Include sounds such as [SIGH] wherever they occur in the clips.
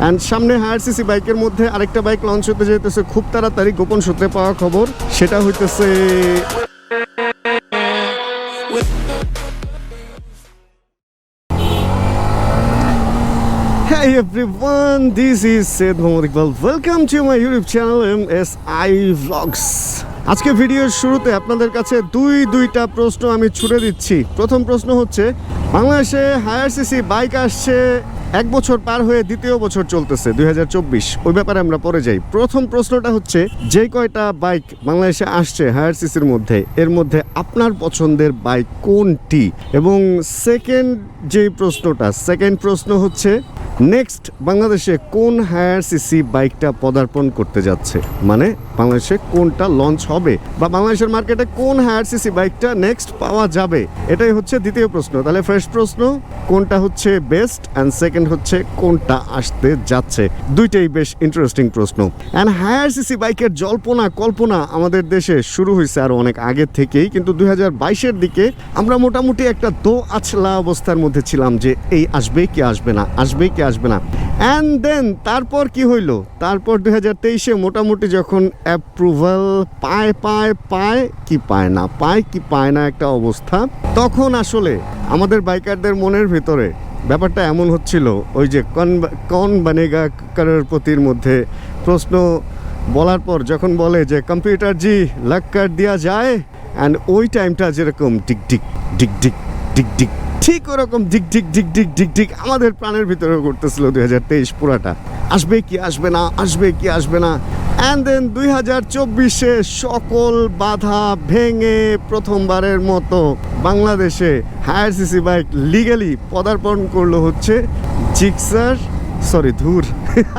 And সামনে higher CC বাইকের মধ্যে আরেকটা বাইক লঞ্চ হতে যেতেছে খুব তাড়াতাড়ি গোপন সূত্রে পাওয়া খবর সেটা হইতেছে Hey everyone, this is Said Mohammad Iqbal. Welcome to my YouTube channel MSI Vlogs. আজকে ভিডিওর শুরুতে আপনাদের কাছে দুই, দুইটা প্রশ্ন আমি ছুড়ে দিচ্ছি। প্রথম প্রশ্ন হচ্ছে, বাংলাদেশে হায়ার সিসি বাইক আসছে, এক বছর পার হয়ে দ্বিতীয় বছর চলতেছে, দুই হাজার চব্বিশ। ওই ব্যাপারে আমরা পরে যাই। প্রথম প্রশ্নটা হচ্ছে, যে কয়টা বাইক বাংলাদেশে আসছে হায়ার সিসির মধ্যে, এর মধ্যে আপনার পছন্দের বাইক কোনটি? এবং সেকেন্ড যে প্রশ্নটা সেকেন্ড প্রশ্ন হচ্ছে নেক্সট বাংলাদেশে কোন হায়ার সিসি বাইকটা পদার্পণ করতে যাচ্ছে? মানে বাংলাদেশে কোনটা লঞ্চ হবে? বা বাংলাদেশের মার্কেটে কোন হায়ার সিসি বাইকটা নেক্সট পাওয়া যাবে? এটাই হচ্ছে দ্বিতীয় প্রশ্ন। তাহলে ফার্স্ট প্রশ্ন, কোনটা হচ্ছে বেস্ট অ্যান্ড সেকেন্ড হচ্ছে কোনটা আসতে যাচ্ছে? দুইটাই বেশ ইন্টারেস্টিং প্রশ্ন। অ্যান্ড হায়ার সিসি বাইকের জল্পনা, কল্পনা আমাদের দেশে শুরু হয়েছে আরও অনেক আগে থেকেই। কিন্তু দুই হাজার বাইশের দিকে আমরা মোটামুটি একটা দো আছলা অবস্থার মধ্যে ছিলাম যে, এই আসবে কি আসবে না? আসবে কি আসবে না। অ্যান্ড দেন তারপর কি হইল? তারপর দুই হাজার তেইশে মোটামুটি যখন অ্যাপ্রুভাল পায় পায় পায়, কি পায় না পায়, কি পায় না একটা অবস্থা, তখন আসলে আমাদের বাইকারদের মনের ভেতরে ব্যাপারটা এমন হচ্ছিল, ওই যে কন কন বানেগা করোড়পতির মধ্যে প্রশ্ন বলার পর যখন বলে যে, কম্পিউটার জি লাক কার দেওয়া যায়? অ্যান্ড ওই টাইমটা যেরকম ডিক ডিক ডিক ডিক ডিক ডিক ঠিক ওরকম ডিক ডিক ডিক ডিক ডিক ডিক আমাদের প্রাণের ভিতরে করতেছিল দুই হাজার তেইশ পুরাটা। আসবে কি আসবে না, আসবে কি আসবে না। অ্যান্ড দেন দুই হাজার চব্বিশে সকল বাধা ভেঙে প্রথমবারের মতো বাংলাদেশে হায়ার সিসি বাইক লিগালি পদার্পণ করল হচ্ছে জিক্সার সরি ধুর।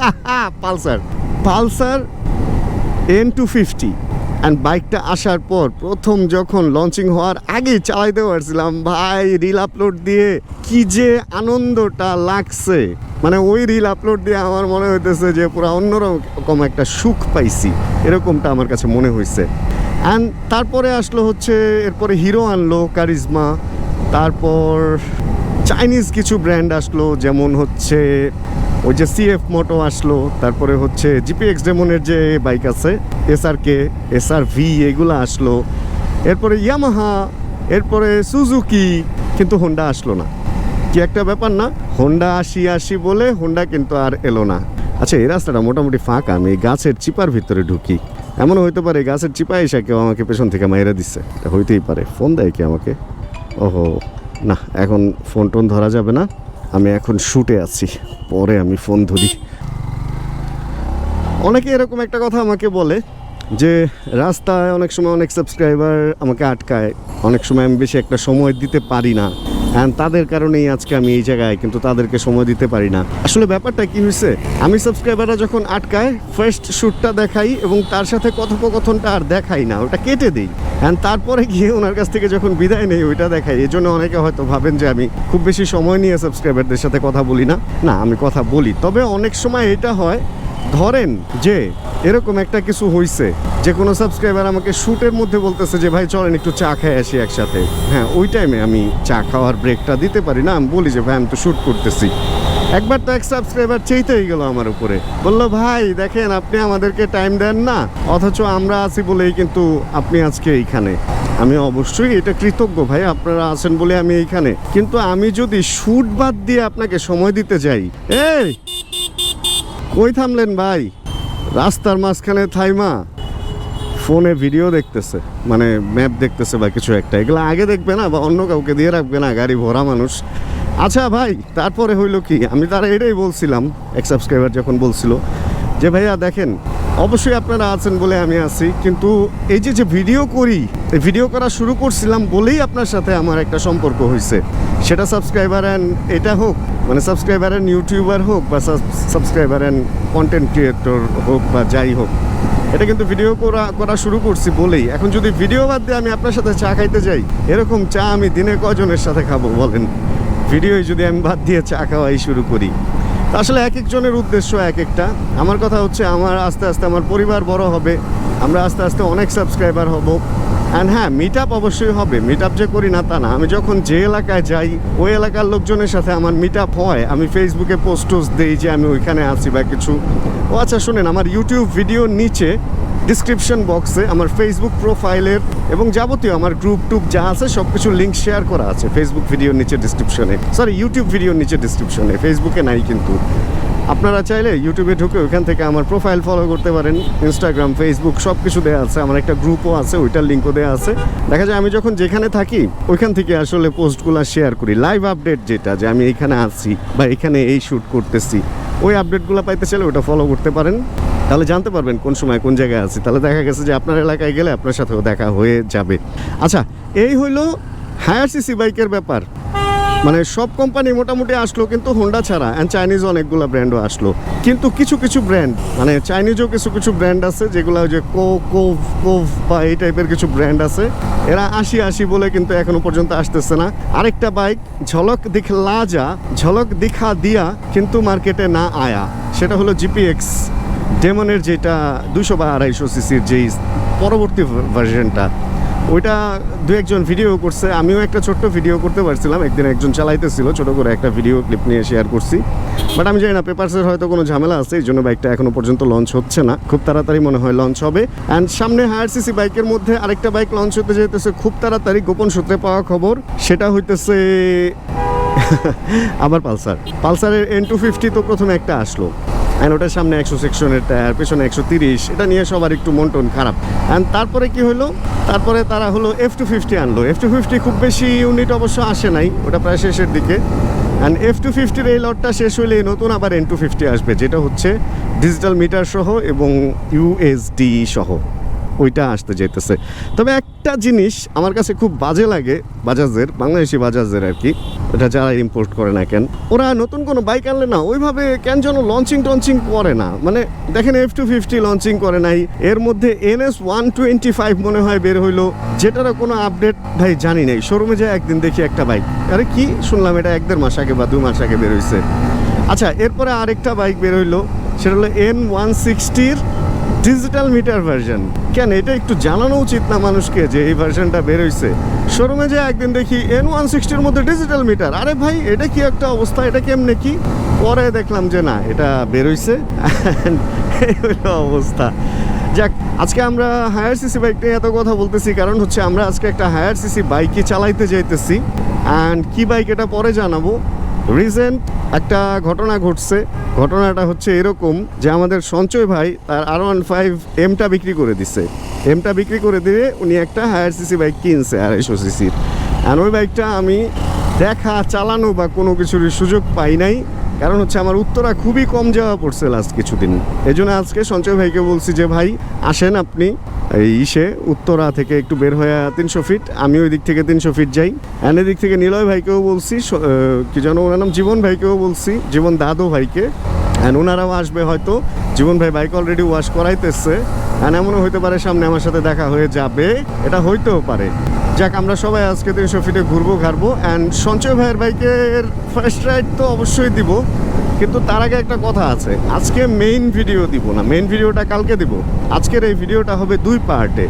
[LAUGHS] Pulsar. Pulsar N two fifty and বাইকটা আসার পর প্রথম যখন লঞ্চিং হওয়ার আগেই চালাইতে পারছিলাম, ভাই রিল আপলোড দিয়ে কি যে আনন্দটা লাগছে। মানে ওই রিল আপলোড দিয়ে আমার মনে হইতেছে যে পুরো অন্যরকম একটা সুখ পাইছি। এরকমটা আমার কাছে মনে হয়েছে অ্যান্ড তারপরে আসলো হচ্ছে, এরপরে হিরো আনলো কারিজমা তারপর চাইনিজ কিছু ব্র্যান্ড আসলো, যেমন হচ্ছে ওই যে সিএফ মোটো আসলো, তারপরে হচ্ছে জিপিএক্স ডেমনের যে বাইক আছে এসআর কে এসআর ভি এগুলো আসলো, এরপরে ইয়ামাহা এরপরে সুজুকি কিন্তু হোন্ডা আসলো না। কি একটা ব্যাপার না? হোন্ডা আসি আসি বলে হোন্ডা কিন্তু আর এলো না। আচ্ছা এই রাস্তাটা মোটামুটি ফাঁকা, আমি গাছের চিপার ভিতরে ঢুকি। এমনও হইতে পারে গাছের চিপা এসে কেউ আমাকে পেছন থেকে মাইরা দিচ্ছে হইতেই পারে। ফোন দেয় কি আমাকে? ওহো, না, এখন ফোন টোন ধরা যাবে না। আমি এখন শুটে আছি। পরে আমি ফোন ধরি। অনেকে এরকম একটা কথা আমাকে বলে যে, রাস্তায় অনেক সময় অনেক সাবস্ক্রাইবার আমাকে আটকায়। অনেক সময় আমি বেশি একটা সময় দিতে পারি না। অ্যান্ড তাদের কারণেই আজকে আমি এই জায়গায়, কিন্তু তাদেরকে সময় দিতে পারি না। আসলে ব্যাপারটা কি হয়েছে? আমি সাবস্ক্রাইবাররা যখন আটকায় ফার্স্ট শ্যুটটা দেখাই এবং তার সাথে কথোপকথনটা আর দেখাই না, ওটা কেটে দিই। অ্যান্ড তারপরে গিয়ে ওনার কাছ থেকে যখন বিদায় নেই, ওইটা দেখাই। এই জন্য অনেকে হয়তো ভাবেন যে আমি খুব বেশি সময় নিয়ে সাবস্ক্রাইবারদের সাথে কথা বলি না। না, আমি কথা বলি। তবে অনেক সময় এটা হয় ধরেন যে এরকম একটা কিছু হইছে, যে কোনো সাবস্ক্রাইবার আমাকে শ্যুটের মধ্যে বলতেছে যে, ভাই, চলেন একটু চা খেয়ে আসি একসাথে। হ্যাঁ ওই টাইমে আমি চা খাওয়ার ব্রেকটা দিতে পারি না। আমি বলি যে, ভাই, আমি তো শ্যুট করতেছি। একবার তো এক সাবস্ক্রাইবার চেয়েতেই গেল আমার উপরে। বলল, ভাই, দেখেন, আপনি আমাদেরকে টাইম দেন না, অথচ আমরা আছি বলেই কিন্তু আপনি আজকে এইখানে। আমি অবশ্যই এটা কৃতজ্ঞ, ভাই, আপনারা আছেন বলে আমি এইখানে। কিন্তু আমি যদি শ্যুট বাদ দিয়ে আপনাকে সময় দিতে যাই, এই কই থামলেন ভাই? রাস্তার মাঝখানে থাইমা। ফোনে ভিডিও দেখতেছে মানে ম্যাপ দেখতেছে বা কিছু একটা। এগুলো আগে দেখবে না বা অন্য কাউকে দিয়ে রাখবে না, গাড়ি ভরা মানুষ। আচ্ছা ভাই, তারপরে হইল কি? আমি তারা এটাই বলছিলাম, এক সাবস্ক্রাইবার যখন বলছিল যে, ভাইয়া দেখেন অবশ্যই আপনারা আছেন বলে আমি আছি। কিন্তু এই যে যে ভিডিও করি, এই ভিডিও করা শুরু করছিলাম বলেই আপনার সাথে আমার একটা সম্পর্ক হয়েছে। সেটা সাবস্ক্রাইবার অ্যান্ড এটা হোক মানে সাবস্ক্রাইবার অ্যান্ড ইউটিউবার হোক বা সাবস্ক্রাইবার অ্যান্ড কন্টেন্ট ক্রিয়েটর হোক বা যাই হোক, এটা কিন্তু ভিডিও করা করা শুরু করছি বলেই। এখন যদি ভিডিও বাদ দিয়ে আমি আপনার সাথে চা খাইতে যাই, এরকম চা আমি দিনে কজনের সাথে খাব বলেন? ভিডিওই যদি আমি বাদ দিয়ে চা খাওয়াই শুরু করি। আসলে এক একজনের উদ্দেশ্য এক একটা। আমার কথা হচ্ছে, আমার আস্তে আস্তে আমার পরিবার বড় হবে, আমরা আস্তে আস্তে অনেক সাবস্ক্রাইবার হব। অ্যান্ড হ্যাঁ মিট আপ অবশ্যই হবে। মিট আপ যে করি না তা না। আমি যখন যে এলাকায় যাই, ওই এলাকার লোকজনের সাথে আমার মিট আপ হয়, আমি ফেসবুকে পোস্ট টোস্ট দিই যে আমি ওইখানে আছি বা কিছু। ও আচ্ছা শুনেন, আমার ইউটিউব ভিডিওর নিচে ডিসক্রিপশন বক্সে আমার ফেসবুক প্রোফাইলের এবং যাবতীয় আমার গ্রুপ টুপ যা আছে সব কিছু লিঙ্ক শেয়ার করা আছে। ফেসবুক ভিডিওর নিচে ডিসক্রিপশনে সরি ইউটিউব ভিডিওর নিচে ডিসক্রিপশনে ফেসবুকে নাই কিন্তু। আপনারা চাইলে ইউটিউবে ঢুকে ওইখান থেকে আমার প্রোফাইল ফলো করতে পারেন ইনস্টাগ্রাম ফেসবুক সব কিছু দেওয়া আছে, আমার একটা গ্রুপও আছে, ওইটার লিঙ্কও দেওয়া আছে। দেখা যায় আমি যখন যেখানে থাকি, ওইখান থেকে আসলে পোস্টগুলো শেয়ার করি লাইভ আপডেট যেটা যে আমি এখানে আছি বা এখানে এই শ্যুট করতেছি, ওই আপডেটগুলো পাইতে চাইলে ওটা ফলো করতে পারেন। তাহলে জানতে পারবেন কোন সময় কোন জায়গায় আছি। তাহলে দেখা গেছে যে আপনার এলাকায় গেলে আপনার সাথেও দেখা হয়ে যাবে। আচ্ছা এই হইল হায়ার সিসি বাইকের ব্যাপার। মানে সব কোম্পানি মোটামুটি আসলো, কিন্তু হোন্ডা ছাড়া অ্যান্ড চাইনিজ অনেকগুলো ব্র্যান্ডও আসলো। কিন্তু কিছু কিছু ব্র্যান্ড মানে চাইনিজও কিছু কিছু ব্র্যান্ড আছে, যেগুলো যে কো কোভ কোভ বা এই টাইপের কিছু ব্র্যান্ড আছে। এরা আশি আশি বলে কিন্তু এখনও পর্যন্ত আসতেছে না। আরেকটা বাইক ঝলক দিখলা যা ঝলক দিখা দিয়া কিন্তু মার্কেটে না আয়া। সেটা হলো জিপিএক্স ডেমনের যেটা দুশো বা আড়াইশো সিসির যেই পরবর্তী ভার্সনটা ওইটা দু একজন ভিডিও করছে, আমিও একটা ছোট্ট ভিডিও করতে পারছিলাম, একদিন একজন চালাইতেছিল, ছোট করে একটা ভিডিও ক্লিপ নিয়ে শেয়ার করছি। বাট আমি জানি না পেপারসের হয়তো কোনো ঝামেলা আছে, এই জন্য বাইকটা এখনও পর্যন্ত লঞ্চ হচ্ছে না। খুব তাড়াতাড়ি মনে হয় লঞ্চ হবে। অ্যান্ড সামনে হায়ার সিসি বাইকের মধ্যে আরেকটা বাইক লঞ্চ হতে যেতেছে খুব তাড়াতাড়ি গোপন সূত্রে পাওয়া খবর, সেটা হইতেছে [LAUGHS] আবার পালসার। পালসারের এন টু ফিফটি তো প্রথমে একটা আসলো। অ্যান্ড ওটার সামনে একশো সেকশনের টায়ার পেছনে একশো তিরিশ। এটা নিয়ে সবার একটু মন টন খারাপ। অ্যান্ড তারপরে কি হলো? তারপরে তারা হলো এফ টু ফিফটি আনলো। এফ টু ফিফটি খুব বেশি ইউনিট অবশ্য আসে নাই। ওটা প্রায় শেষের দিকে। অ্যান্ড এফ টু ফিফটির এই লটটা শেষ হলে নতুন আবার এন টু ফিফটি আসবে, যেটা হচ্ছে ডিজিটাল মিটার সহ এবং ইউএসডি সহ। ওইটা আসতে যেতেছে তবে একটা জিনিস আমার কাছে খুব বাজে লাগে বাজাজের, বাংলাদেশি বাজাজের আর কি এটা যারা ইম্পোর্ট করে না কেন, ওরা নতুন কোনো বাইক আনলে না, ওইভাবে কেন যেন লঞ্চিং টঞ্চিং করে না। মানে দেখেন এফ টু ফিফটি লঞ্চিং করে নাই, এর মধ্যে N S one twenty five মনে হয় বের হইল যেটারও কোনো আপডেট ভাই জানি নাই শোরুমে যায় একদিন দেখি একটা বাইক আরে কি? শুনলাম এটা এক দেড় মাস আগে বা দু মাস আগে বের হয়েছে আচ্ছা এরপরে আরেকটা বাইক বের হইল, সেটা হলো এন ওয়ান সিক্সটির ডিজিটাল মিটার ভার্সন কেন, এটা একটু জানানো উচিত না মানুষকে যে এই ভার্সনটা বের হয়েছে শোরুমে যে একদিন দেখি এন ওয়ান সিক্সটির মধ্যে ডিজিটাল মিটার আরে ভাই, এটা কি একটা অবস্থা? এটা কেমনে কি? পরে দেখলাম যে না, এটা বের হয়েছে এই হলো অবস্থা। যাক, আজকে আমরা হায়ার সিসি বাইক নিয়ে এত কথা বলতেছি, কারণ হচ্ছে আমরা আজকে একটা হায়ার সিসি বাইকই চালাইতে যাইতেছি। অ্যান্ড কি বাইক এটা পরে জানাব? রিসেন্ট একটা ঘটনা ঘটছে। ঘটনাটা হচ্ছে এরকম যে আমাদের সঞ্চয় ভাই তার আর ওয়ান ফাইভ এমটা বিক্রি করে দিছে। এমটা বিক্রি করে দিয়ে উনি একটা হায়ার সিসি বাইক কিনছে, আড়াইশো সিসির আর ওই বাইকটা আমি দেখা, চালানো বা কোনো কিছুর সুযোগ পাই নাই। কারণ হচ্ছে আমার উত্তরা খুবই কম যাওয়া পড়ছে লাস্ট কিছুদিন। এই জন্য আজকে সঞ্চয় ভাইকে বলছি যে, ভাই, আসেন আপনি। এই ইসে উত্তরা থেকে একটু বের হয়ে তিনশো ফিট আমি ওই দিক থেকে তিনশো ফিট যাই। অ্যান দিক থেকে নিলয় ভাইকেও বলছি কি যেন ওনার নাম, জীবন ভাইকেও বলছি, জীবন দাদু ভাইকে। অ্যান্ড ওনারাও আসবে হয়তো। জীবন ভাই বাইক অলরেডি ওয়াশ করাইতেছে। অ্যান্ড এমনও হইতে পারে সামনে আমার সাথে দেখা হয়ে যাবে। এটা হইতেও পারে। যাক, আমরা সবাই আজকে তিনশো ফিটে ঘুরবো ঘারবো অ্যান্ড সঞ্চয় ভাইয়ের বাইকের ফার্স্ট রাইড তো অবশ্যই দিব, কিন্তু তার আগে একটা কথা আছে। আজকে মেইন ভিডিও দিব না মেইন ভিডিওটা কালকে দিব। আজকের এই ভিডিওটা হবে দুই পার্টে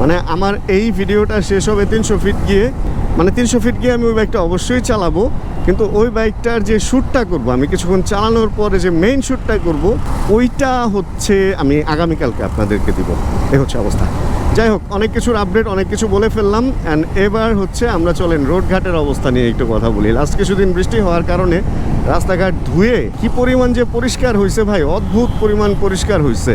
মানে আমার এই ভিডিওটা শেষ হবে তিনশো ফিট গিয়ে মানে তিনশো ফিট গিয়ে আমি ওই বাইকটা অবশ্যই চালাবো, কিন্তু ওই বাইকটার যে শ্যুটটা করব, আমি কিছুক্ষণ চালানোর পরে যে মেইন শ্যুটটা করব, ওইটা হচ্ছে আমি আগামীকালকে আপনাদেরকে দিব। এ হচ্ছে অবস্থা। যাই হোক, অনেক কিছুর আপডেট অনেক কিছু বলে ফেললাম। অ্যান্ড এবার হচ্ছে আমরা চলেন রোডঘাটের অবস্থা নিয়ে একটু কথা বলি। লাস্ট কিছুদিন বৃষ্টি হওয়ার কারণে রাস্তাঘাট ধুয়ে কি পরিমাণ যে পরিষ্কার হয়েছে ভাই, অদ্ভুত পরিমাণ পরিষ্কার হয়েছে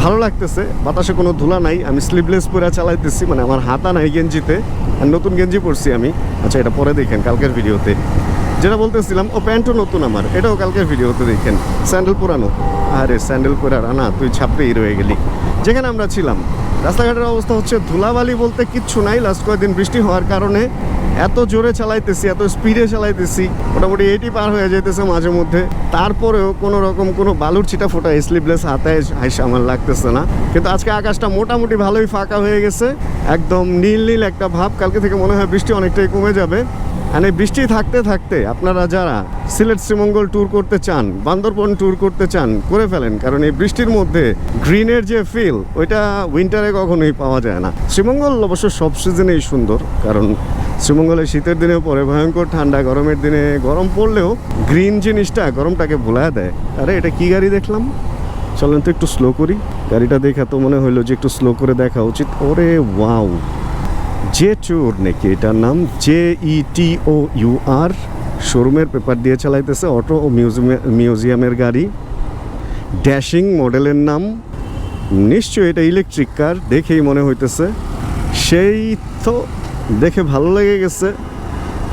ভালো লাগতেছে, বাতাসে কোনো ধুলা নাই, আমি স্লিভলেস পরে চালাইতেছি মানে আমার হাতা নাই গেঞ্জিতে, আর নতুন গেঞ্জি পরছি আমি। আচ্ছা এটা পরে দেখেন কালকের ভিডিওতে। যেটা বলতেছিলাম, ও প্যান্টও নতুন আমার, এটাও কালকের ভিডিওতে দেখেন। স্যান্ডেল পুরানো। আরে, স্যান্ডেল পরে রানা তুই ছাপড়েই রয়ে গেলি। যেখানে আমরা ছিলাম। রাস্তাঘাটের অবস্থা হচ্ছে ধুলাবালি বলতে কিচ্ছু নাই। লাস্ট কয়েকদিন বৃষ্টি হওয়ার কারণে এত জোরে চালাইতেছি, এত স্পিডে চালাইতেছি, মোটামুটি এইটি পার হয়ে যেতেছে মাঝে মধ্যে। তারপরেও কোনো রকম কোনো বালুর ছিটা ফোটা স্লিভলেস হাতে হাইসা আমার লাগতেছে না। কিন্তু আজকে আকাশটা মোটামুটি ভালোই ফাঁকা হয়ে গেছে। একদম নীল নীল একটা ভাব। কালকে থেকে মনে হয় বৃষ্টি অনেকটাই কমে যাবে। মানে বৃষ্টি থাকতে থাকতে আপনারা যারা সিলেট শ্রীমঙ্গল ট্যুর করতে চান, বান্দরবন ট্যুর করতে চান, করে ফেলেন। কারণ এই বৃষ্টির মধ্যে গ্রিনের যে ফিল ওইটা উইন্টারে কখনোই পাওয়া যায় না। শ্রীমঙ্গল অবশ্য সব সিজনেই সুন্দর, কারণ শ্রীমঙ্গলে শীতের দিনে পরে ভয়ঙ্কর ঠান্ডা, গরমের দিনে গরম পড়লেও গ্রিন জিনিসটা গরমটাকে ভুলা দেয়। আরে, এটা কি গাড়ি দেখলাম? চলেন তো একটু স্লো করি। গাড়িটা দেখা তো মনে হইল যে একটু স্লো করে দেখা উচিত। ওরে ওয়াও জে ট্যুর নাকি, এটার নাম J E T O you আর শোরুমের পেপার দিয়ে চালাইতেছে অটো ও মিউজিয়ামে মিউজিয়ামের গাড়ি। ড্যাশিং মডেলের নাম, নিশ্চয়ই এটা ইলেকট্রিক কার, দেখেই মনে হইতেছে। সেই তো দেখে ভালো লেগে গেছে।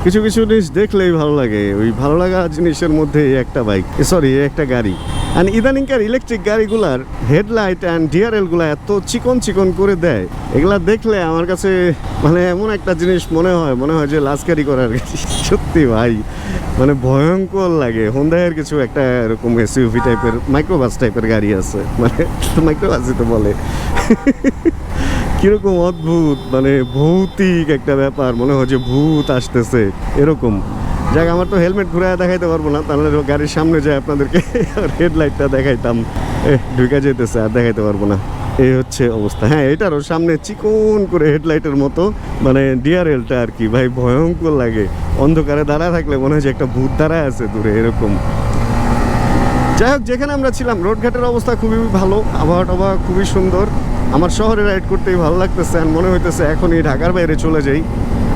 কিছু কিছু জিনিস দেখলেই ভালো লাগে। ওই ভালো লাগা জিনিসের মধ্যে একটা বাইক সরি একটা গাড়ি। অ্যান্ড ইদানিংকার ইলেকট্রিক গাড়িগুলার হেডলাইট অ্যান্ড ডিআরএলগুলো এত চিকন চিকন করে দেয়, এগুলা দেখলে আমার কাছে মানে এমন একটা জিনিস মনে হয় মনে হয় যে লাস্কারি করার [LAUGHS] সত্যি ভাই মানে ভয়ঙ্কর লাগে। হোন্দায়ের কিছু একটা এরকম এসইউভি টাইপের মাইক্রোবাস টাইপের গাড়ি আছে। মানে [LAUGHS] মাইক্রোবাসই তো বলে। [LAUGHS] কীরকম অদ্ভুত মানে ভৌতিক একটা ব্যাপার। মনে হয় যে ভূত আসতেছে। এরকম। যাক, আমার তো হেলমেট ঘুরে দেখাইতে পারব না, তাহলে গাড়ির সামনে যায় আপনাদেরকে। [LAUGHS] হেডলাইটটা দেখাইতাম। ঢুকে যেতেছে আর দেখাইতে পারব না। এই হচ্ছে অবস্থা। হ্যাঁ এটারও সামনে চিকন করে হেডলাইটের মতো মানে ডিআরএলটা আর কি, ভাই, ভয়ঙ্কর লাগে। অন্ধকারে দাঁড়ায় থাকলে মনে হয় যে একটা ভূত দাঁড়ায় আছে দূরে, এরকম। যাই হোক, যেখানে আমরা ছিলাম, রোডঘাটের অবস্থা খুবই ভালো, আবহাওয়া টাবহাওয়া খুবই সুন্দর। আমার শহরে রাইড করতেই ভালো লাগতেছে, আর মনে হইতেছে এখনই ঢাকার বাইরে চলে যাই।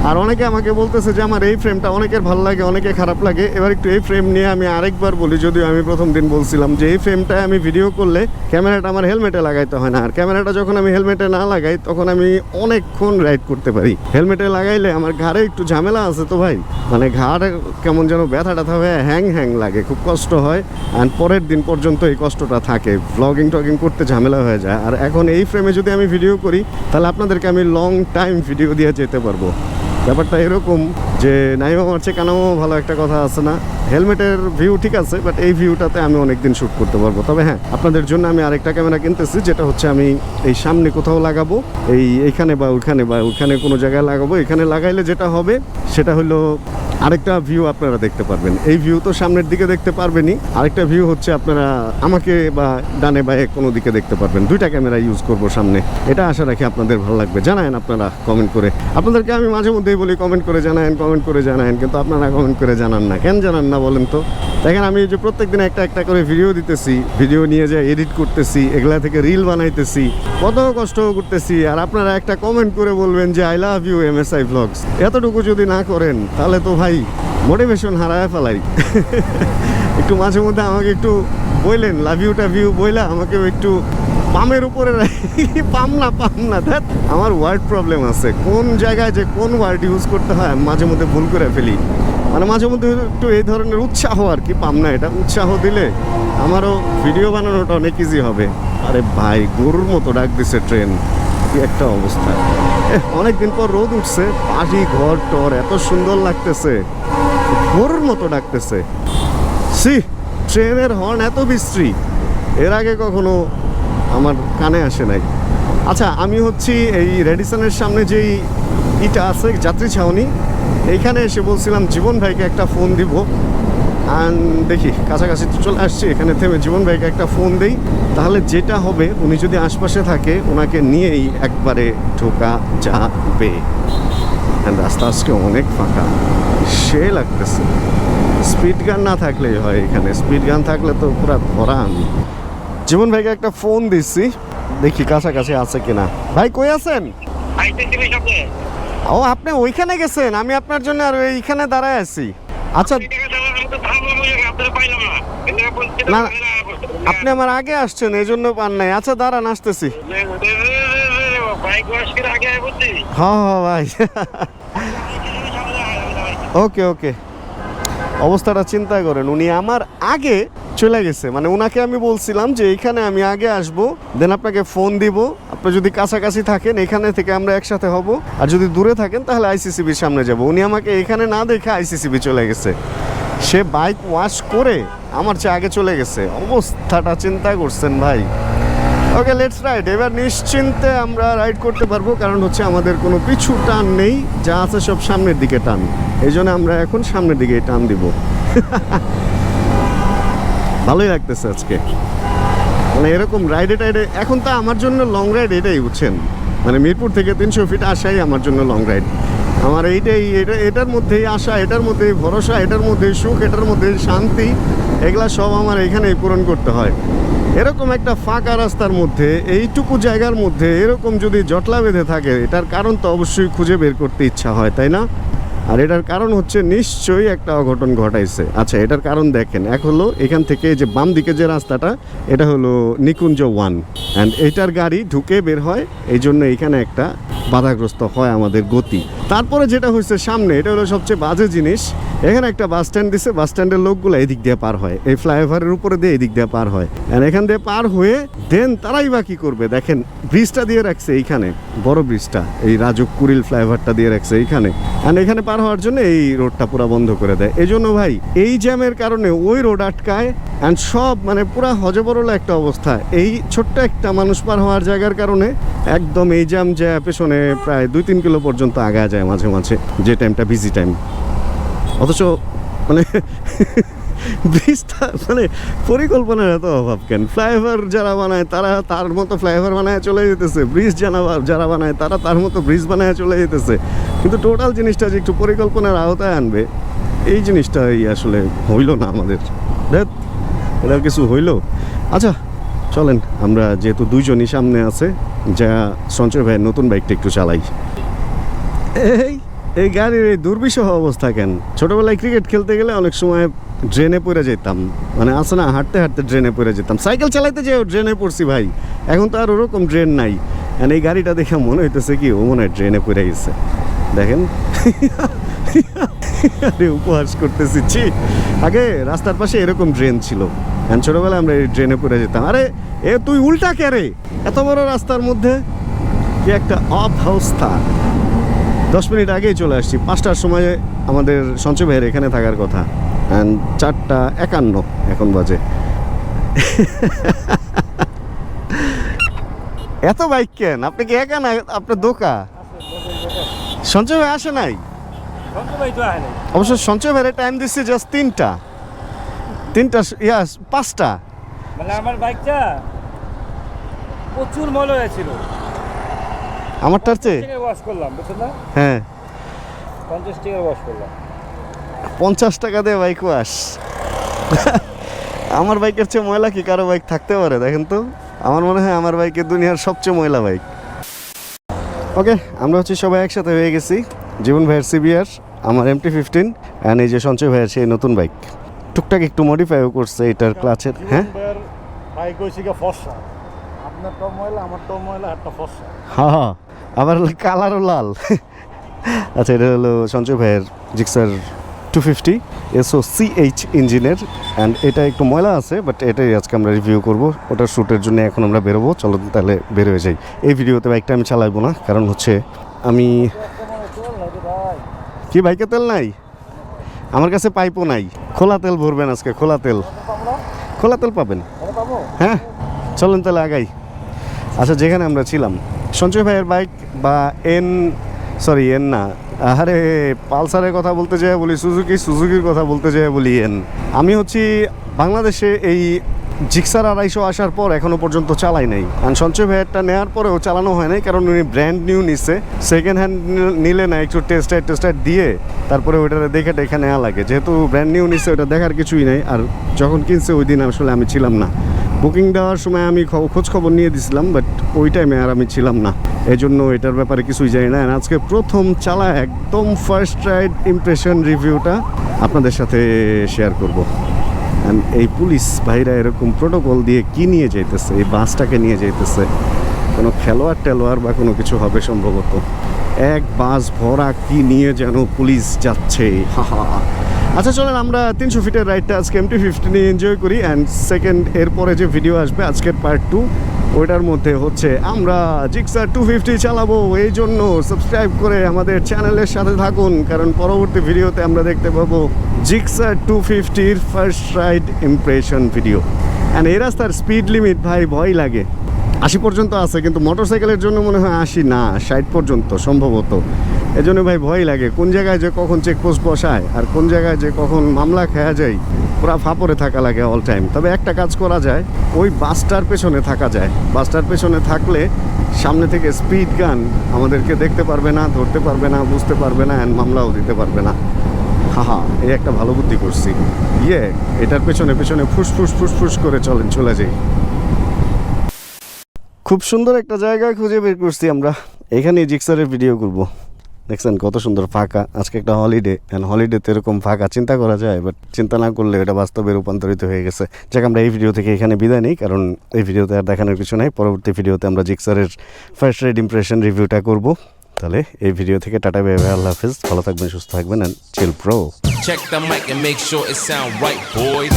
আর অনেকে আমাকে বলতেছে যে আমার এই ফ্রেমটা অনেকের ভালো লাগে, অনেকে খারাপ লাগে। এবার একটু এই ফ্রেম নিয়ে আমি আরেকবার বলি, যদিও আমি প্রথম দিন বলছিলাম যে এই ফ্রেমটা আমি ভিডিও করলে ক্যামেরাটা আমার হেলমেটে লাগাইতে হয় না। আর ক্যামেরাটা যখন আমি হেলমেটে না লাগাই, তখন আমি অনেকক্ষণ রাইড করতে পারি। হেলমেটে লাগাইলে আমার ঘাড়ে একটু ঝামেলা আছে তো ভাই। মানে ঘাড়ে কেমন যেন ব্যথা ট্যাথা হয়ে হ্যাং হ্যাং লাগে, খুব কষ্ট হয়। অ্যান্ড পরের দিন পর্যন্ত এই কষ্টটা থাকে। ব্লগিং টগিং করতে ঝামেলা হয়ে যায়। আর এখন এই ফ্রেমে যদি আমি ভিডিও করি, তাহলে আপনাদেরকে আমি লং টাইম ভিডিও দিয়ে যেতে পারব। ব্যাপারটা এরকম যে নাইমা আমার চেয়ে কেন ভালো একটা কথা আছে না। হেলমেটের ভিউ ঠিক আছে বাট এই ভিউটাতে আমি অনেকদিন শ্যুট করতে পারব। তবে হ্যাঁ আপনাদের জন্য আমি আরেকটা ক্যামেরা কিনতেছি, যেটা হচ্ছে আমি এই সামনে কোথাও লাগাবো, এই এইখানে বা ওইখানে বা ওইখানে কোনো জায়গায় লাগাবো। এখানে লাগাইলে যেটা হবে, সেটা হলো আরেকটা ভিউ আপনারা দেখতে পারবেন। এই ভিউ তো সামনের দিকে দেখতে পারবেনই। আরেকটা ভিউ হচ্ছে আপনারা আমাকে বা ডানে বায়ে কোনো দিকে দেখতে পারবেন। দুইটা ক্যামেরা ইউজ করব সামনে। এটা আশা রাখি আপনাদের ভালো লাগবে। জানায়েন আপনারা কমেন্ট করে। আপনাদেরকে আমি মাঝে মধ্যেই বলি কমেন্ট করে জানায়েন কমেন্ট করে জানায়েন, কিন্তু আপনারা কমেন্ট করে জানান না। কেন জানান না বলেন তো? দেখেন, আমি যে প্রত্যেক দিন একটা একটা করে ভিডিও দিতেছি। ভিডিও নিয়ে যাই এডিট করতেছি, এগুলা থেকে রিল বানাইতেছি কত কষ্ট করতেছি। আর আপনারা একটা কমেন্ট করে বলবেন যে I love you M S I vlogs এতটুকু যদি না করেন, তাহলে তো ভাই মোটিভেশন হারায় ফেলাই। একটু মাঝে মধ্যে আমাকে একটু বললেন লাভ ইউটা ভিউ বইলা আমাকে একটু পামের উপরে পাম না পাম না ধ্যাত আমার ওয়ার্ড প্রবলেম আছে। কোন জায়গায় যে কোন ওয়ার্ড ইউজ করতে হয় মাঝে মধ্যে ভুল করে ফেলি। মানে মাঝে মধ্যে একটু এই ধরনের উৎসাহ আর কি, পাম না এটা। উৎসাহ দিলে আমারও ভিডিও বানানোটা অনেক ইজি হবে। আরে ভাই, গরুর মতো ডাক দিছে ট্রেন কি একটা অবস্থা? অনেক দিন পর রোদ উঠছে পাশি ঘর, টর, এত সুন্দর লাগতেছে। গরুর মতো ডাকতেছে। সি ট্রেনের হর্ন এত বিশ্রী। এর আগে কখনো আমার কানে আসে নাই। আচ্ছা আমি হচ্ছি এই রেডিসনের সামনে যেই ইটা আছে, যাত্রী ছাউনি, এইখানে এসে বলছিলাম, জীবন ভাইকে একটা ফোন দিব। অ্যান্ড দেখি কাছাকাছি তো চলে আসছি এখানে থেমে জীবন ভাইকে একটা ফোন দেই। তাহলে যেটা হবে উনি যদি আশপাশে থাকে ওনাকে নিয়েই একবারে ঢোকা যাবে। রাস্তা আজকে অনেক ফাঁকা। সে লাগতেছে। স্পিড গান না থাকলেই হয় এখানে। স্পিড গান থাকলে তো পুরো ধরা আমি জীবন ভাইকে একটা ফোন দিচ্ছি দেখি কাছাকাছি আছে কিনা। ভাই কই আছেন? ও আপনি ওইখানে গেছেন। আমি আপনার জন্য আর ওইখানে দাঁড়ায় আছি। আচ্ছা এই টাকা দেওয়া আমি তো ভাবলাম ওই জায়গায় আপনারা পাইলাম না আপনি আমার আগে আসছেন, এই জন্য পান নাই। আচ্ছা দাঁড়ান, আসতেছি। হ্যাঁ হ্যাঁ ভাই। ওকে ওকে। অবস্থাটা চিন্তা করেন, উনি আমার আগে চলে গেছে। মানে ওনাকে আমি বলছিলাম যে, এইখানে আমি আগে আসব, দেন আপনাকে ফোন দিব। আপনি যদি কাছাকাছি থাকেন, এখানে থেকে আমরা একসাথে হব। আর যদি দূরে থাকেন, তাহলে আইসিসিবির সামনে যাব। উনি আমাকে এখানে না দেখে আইসিসিবি চলে গেছে। সে বাইক ওয়াশ করে আমার চেয়ে আগে চলে গেছে। অবস্থাটা চিন্তা করছেন ভাই। ওকে লেটস রাইড এবার নিশ্চিন্তে আমরা রাইড করতে পারব, কারণ হচ্ছে আমাদের কোনো পিছু টান নেই, যা আছে সব সামনের দিকে টান। এই জন্য আমরা এখন সামনের দিকে টান দিব। [LAUGHS] ভালোই লাগতেছে আজকে। মানে এরকম রাইডে টাইডে, এখন তো আমার জন্য লং রাইড এটাই, বুঝছেন? মানে মিরপুর থেকে তিনশো ফিট আসাই আমার জন্য লং রাইড আমার এইটাই, এটা, এটার মধ্যেই আশা, এটার মধ্যে ভরসা, এটার মধ্যে সুখ, এটার মধ্যে শান্তি, এগুলা সব আমার এখানেই পূরণ করতে হয়। এরকম একটা ফাঁকা রাস্তার মধ্যে, এইটুকু জায়গার মধ্যে এরকম যদি জটলা বেঁধে থাকে, এটার কারণ তো অবশ্যই খুঁজে বের করতে ইচ্ছা হয়, তাই না? আর এটার কারণ হচ্ছে নিশ্চয়ই একটা অঘটন ঘটাইছে। আচ্ছা এটার কারণ দেখেন, এক হলো এখান থেকে যে বাম দিকে যে রাস্তাটা, এটা হলো নিকুঞ্জ ওয়ান। অ্যান্ড এটার গাড়ি ঢুকে বের হয় এই জন্য এখানে একটা বাধাগ্রস্ত হয় আমাদের গতি। তারপরে যেটা হচ্ছে সামনে, এটা হলো সবচেয়ে বাজে জিনিস। এখানে একটা বাস স্ট্যান্ড দিছে, বাস স্ট্যান্ডের লোকগুলো এদিক দিয়ে পার হয়। এই ফ্লাইওভারের উপরে দিয়ে এদিক দিয়ে পার হয়। এখান দিয়ে পার হয়ে দেন তারাই বা কি করবে? দেখেন, ব্রিজটা দিয়ে রাখছে এইখানে, বড় ব্রিজটা, এই রাজুক কুড়িল ফ্লাইওভারটা দিয়ে রাখছে এইখানে। আর এখানে পার হওয়ার জন্য এই রোডটা পুরো বন্ধ করে দেয়। এই জন্য ভাই, এই জ্যামের কারণে ওই রোড আটকায় অ্যান্ড সব মানে পুরা হজবরল একটা অবস্থা। এই ছোট্ট একটা মানুষ পার হওয়ার জায়গার কারণে একদম এই জ্যাম যে পেছনে প্রায় দুই তিন কিলো পর্যন্ত আগা যায়। মাঝে মাঝে, যে টাইমটা বিজি টাইম অথচ মানে ব্রিজটা মানে পরিকল্পনার এত অভাব কেন? ফ্লাইওভার যারা বানায়, তারা তার মতো ফ্লাইওভার বানায় চলে যেতেছে। ব্রিজ জানা যারা বানায়, তারা তার মতো ব্রিজ বানায় চলে যেতেছে। কিন্তু টোটাল জিনিসটা যে একটু পরিকল্পনার আওতায় আনবে, এই জিনিসটা এই আসলে হইল না আমাদের। এটা কিছু হইল। আচ্ছা চলেন, আমরা যেহেতু দুইজনই সামনে আছে, যা সঞ্চয় ভাইয়ের নতুন বাইকটা একটু চালাই। এই এই গাড়ির এই দুর্বিষহ অবস্থা কেন? ছোটবেলায় ক্রিকেট খেলতে গেলে অনেক সময় ড্রেনে পড়ে যেতাম। মানে আছে না, হাঁটতে হাঁটতে ড্রেনে পড়ে যেতাম। সাইকেল চালাইতে যেও ড্রেনে পড়ছি ভাই। এখন তো আর ওরকম ড্রেন নাই। এই গাড়িটা দেখে মনে হইতেছে কি, ও মনে হয় ড্রেনে পড়ে গেছে। দেখেন। আরে উপহাস করতেছি, ছি। আগে রাস্তার পাশে এরকম ড্রেন ছিল। ছোটবেলায় আমরা এই ড্রেনে পড়ে যেতাম। আরে, এ তুই উল্টা কে রে? এত বড় রাস্তার মধ্যে কি একটা অবস্থা? দশ মিনিট আগেই চলে আসছি। পাঁচটার সময় আমাদের সঞ্চয় ভাইয়ের এখানে থাকার কথা। অ্যান্ড চারটা একান্ন এখন বাজে। এত বাইক কেন? আপনি কি একা না আপনার দোকা? সঞ্চয় ভাই আসে নাই? অবশ্য সঞ্চয় ভাইয়ের টাইম দিচ্ছে জাস্ট তিনটা। তিনটা ইয়াস পাঁচটা। মানে আমার বাইকটা প্রচুর ময়লা হয়েছিল। আমারটার চেয়ে ওয়াশ করলাম বুঝছেন না? হ্যাঁ। পঞ্চাশ টাকা ওয়াশ করলাম। পঞ্চাশ টাকা দিয়ে বাইক ওয়াশ আমার বাইকের চেয়ে ময়লা কি? কারও বাইক থাকতে পারে দেখেন তো? আমার মনে হয় আমার বাইকের দুনিয়ার সবচেয়ে ময়লা বাইক ওকে আমরা হচ্ছে সবাই একসাথে হয়ে গেছি। জীবন ভাইয়ের সিবিআর আমার এমটি ফিফটিন অ্যান্ড এই যে সঞ্চয় ভাইয়ের সেই নতুন বাইক টুকটাক একটু মডিফাইও করছে এটার ক্লাচের হ্যাঁ? বাইক হয়েছে ফর্সা। আপনার টপ ময়লা আমার টপ ময়লা একটা ফর্সা। হ্যাঁ হ্যাঁ আবার হলো কালারও লাল। আচ্ছা এটা হলো সঞ্জয় ভাইয়ের Gixxer two fifty SO CH ইঞ্জিনের অ্যান্ড এটা একটু ময়লা আছে বাট এটাই আজকে আমরা রিভিউ করব। ওটার শ্যুটের জন্য এখন আমরা বেরোবো। চলো তাহলে বের হয়ে যাই। এই ভিডিওতে বাইকটা আমি চালাইবো না কারণ হচ্ছে আমি কি বাইকে তেল নাই? আমার কাছে পাইপও নাই। খোলা তেল ভরবেন আজকে খোলা তেল। খোলা তেল পাবেন? হ্যাঁ? চলেন তাহলে আগাই। আচ্ছা যেখানে আমরা ছিলাম সঞ্জয় ভাইয়ের বাইক বা এন সরি এন না। আরে পালসারের কথা বলতে যাই বলি, সুজুকি সুজুকির কথা বলতে যাই বলি এন আমি হচ্ছি বাংলাদেশে এই জিক্সার আড়াইশো আসার পর এখনও পর্যন্ত চালাই নাই। আর সঞ্চয় ভাইয়ারটা নেওয়ার পরেও চালানো হয় নাই, কারণ উনি ব্র্যান্ড নিউ নিচ্ছে সেকেন্ড হ্যান্ড নিলে না, একটু টেস্ট টেস্টার দিয়ে তারপরে ওইটা দেখে টেখে নেওয়া লাগে। যেহেতু ব্র্যান্ড নিউ নিচ্ছে ওটা দেখার কিছুই নেই। আর যখন কিনছে, ওই দিন আসলে আমি ছিলাম না। বুকিং দেওয়ার সময় আমি খোঁজ খবর নিয়ে দিছিলাম বাট ওই টাইমে আর আমি ছিলাম না। এই জন্য এটার ব্যাপারে কিছুই জানি না। আজকে প্রথম চালা একদম ফার্স্ট রাইড ইমপ্রেশন রিভিউটা আপনাদের সাথে শেয়ার করব। এই পুলিশ ভাইরা এরকম প্রোটোকল দিয়ে কি নিয়ে যাইতেছে, এই বাসটাকে নিয়ে যাইতেছে, কোনো খেলোয়াড় টেলোয়ার বা কোনো কিছু হবে সম্ভবত? এক বাস ভরা কি নিয়ে যেন পুলিশ যাচ্ছে? হা [LAUGHS] হা আচ্ছা চলেন আমরা তিনশো ফিটের রাইডটা আজকে এম এমটি ফিফটিনে এনজয় করি অ্যান্ড সেকেন্ড এরপরে যে ভিডিও আসবে, আজকের পার্ট টু ওইটার মধ্যে হচ্ছে আমরা জিক্সার টু ফিফটি চালাবো। এই জন্য সাবস্ক্রাইব করে আমাদের চ্যানেলের সাথে থাকুন, কারণ পরবর্তী ভিডিওতে আমরা দেখতে পাবো Gixxer two ফিফটির first ride impression video and এই রাস্তার স্পিড লিমিট ভাই ভয় লাগে। আশি পর্যন্ত আছে, কিন্তু মোটরসাইকেলের জন্য মনে হয় আশি না, ষাট পর্যন্ত সম্ভবত। এজন্য ভাই ভয় লাগে, কোন জায়গায় যে কখন চেকপোস্ট বসায় আর কোন জায়গায় যে কখন মামলা খেয়া যায়, পুরা ফাপরে থাকা লাগে অল টাইম তবে একটা কাজ করা যায়, ওই বাসটার পেছনে থাকা যায়। বাসটার পেছনে থাকলে সামনে থেকে স্পিড গান আমাদেরকে দেখতে পারবে না, ধরতে পারবে না, বুঝতে পারবে না অ্যান্ড মামলাও দিতে পারবে না। হাহা, এই একটা ভালো বুদ্ধি করছি। ইয়ে এটার পেছনে পেছনে ফুসফুস ফুসফুস করে চলেন চলে যাই। খুব সুন্দর একটা জায়গা খুঁজে বের করছি আমরা। এখানে জিক্সারের ভিডিও করব। দেখছেন কত সুন্দর ফাঁকা। আজকে একটা হলিডে অ্যান্ড হলিডেতে এরকম ফাঁকা চিন্তা করা যায় বাট চিন্তা না করলে এটা বাস্তবে রূপান্তরিত হয়ে গেছে। যাক আমরা এই ভিডিও থেকে এখানে বিদায় নিই কারণ এই ভিডিওতে আর দেখানোর কিছু নাই। পরবর্তী ভিডিওতে আমরা জিক্সারের ফার্স্ট রেড ইমপ্রেশন রিভিউটা করব। তাহলে এই ভিডিও থেকে টাটা বে আল্লাহ হাফিজ। ভালো থাকবেন সুস্থ থাকবেন and chill pro Check the mic and make sure it sound right, boys.